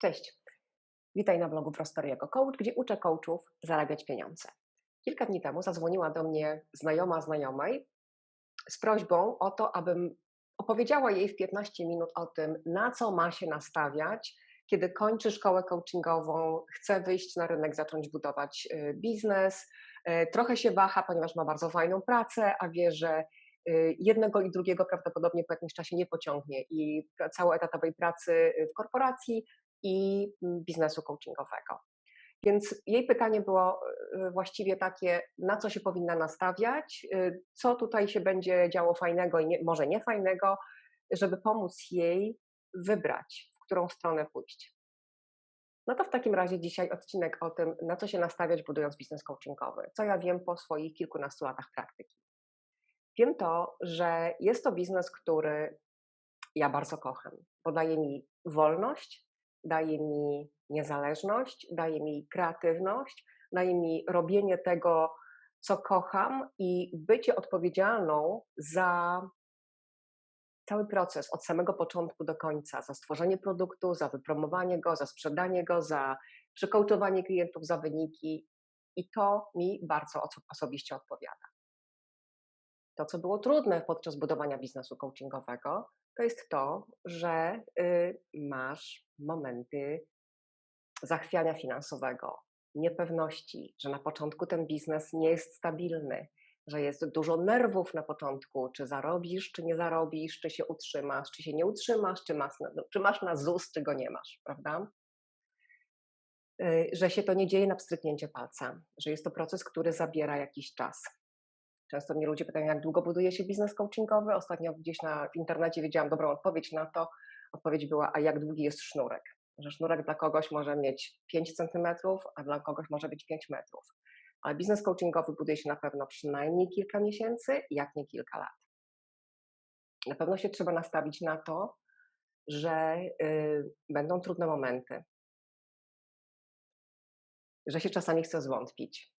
Cześć. Witaj na blogu Prostoriego Coach, gdzie uczę coachów zarabiać pieniądze. Kilka dni temu zadzwoniła do mnie znajoma znajomej z prośbą o to, abym opowiedziała jej w 15 minut o tym, na co ma się nastawiać, kiedy kończy szkołę coachingową, chce wyjść na rynek, zacząć budować y, biznes. Y, trochę się waha, ponieważ ma bardzo fajną pracę, a wie, że y, jednego i drugiego prawdopodobnie po jakimś czasie nie pociągnie i całoetatowej pracy w korporacji i mm, biznesu coachingowego. Więc jej pytanie było y, właściwie takie, na co się powinna nastawiać, y, co tutaj się będzie działo fajnego i nie, może niefajnego, żeby pomóc jej wybrać, w którą stronę pójść. No to w takim razie dzisiaj odcinek o tym, na co się nastawiać, budując biznes coachingowy. Co ja wiem po swoich kilkunastu latach praktyki. Wiem to, że jest to biznes, który ja bardzo kocham, bo daje mi wolność, daje mi niezależność, daje mi kreatywność, daje mi robienie tego, co kocham i bycie odpowiedzialną za cały proces od samego początku do końca, za stworzenie produktu, za wypromowanie go, za sprzedanie go, za przekołtowanie klientów, za wyniki. I to mi bardzo osobiście odpowiada. To, co było trudne podczas budowania biznesu coachingowego, to jest to, że y, masz momenty zachwiania finansowego, niepewności, że na początku ten biznes nie jest stabilny, że jest dużo nerwów na początku, czy zarobisz, czy nie zarobisz, czy się utrzymasz, czy się nie utrzymasz, czy masz, czy masz na ZUS, czy go nie masz, prawda? Y, że się to nie dzieje na pstryknięcie palca, że jest to proces, który zabiera jakiś czas. Często mnie ludzie pytają, jak długo buduje się biznes coachingowy. Ostatnio gdzieś na, w internecie wiedziałam dobrą odpowiedź na to. Odpowiedź była, a jak długi jest sznurek? Że sznurek dla kogoś może mieć 5 centymetrów, a dla kogoś może być 5 metrów. Ale biznes coachingowy buduje się na pewno przynajmniej kilka miesięcy, jak nie kilka lat. Na pewno się trzeba nastawić na to, że y, będą trudne momenty, że się czasami chce zwątpić,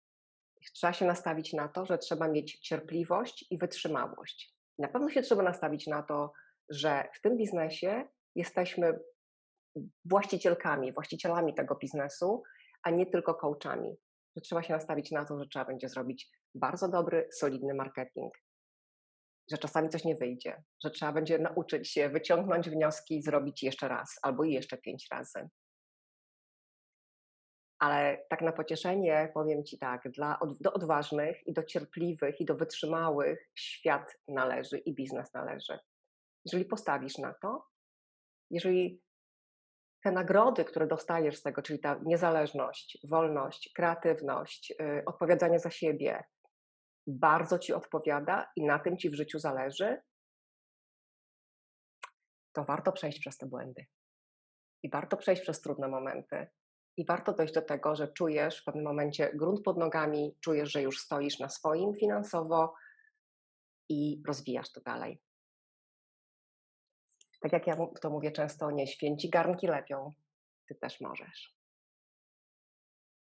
trzeba się nastawić na to, że trzeba mieć cierpliwość i wytrzymałość. Na pewno się trzeba nastawić na to, że w tym biznesie jesteśmy właścicielkami, właścicielami tego biznesu, a nie tylko coachami. Że trzeba się nastawić na to, że trzeba będzie zrobić bardzo dobry, solidny marketing. Że czasami coś nie wyjdzie, że trzeba będzie nauczyć się wyciągnąć wnioski i zrobić jeszcze raz albo jeszcze pięć razy. Ale tak na pocieszenie powiem Ci tak, dla, do odważnych i do cierpliwych i do wytrzymałych świat należy i biznes należy. Jeżeli postawisz na to, jeżeli te nagrody, które dostajesz z tego, czyli ta niezależność, wolność, kreatywność, yy, odpowiadanie za siebie, bardzo Ci odpowiada i na tym Ci w życiu zależy, to warto przejść przez te błędy. I warto przejść przez trudne momenty, i warto dojść do tego, że czujesz w pewnym momencie grunt pod nogami, czujesz, że już stoisz na swoim finansowo i rozwijasz to dalej. Tak jak ja to mówię często, nie święci garnki lepią, ty też możesz.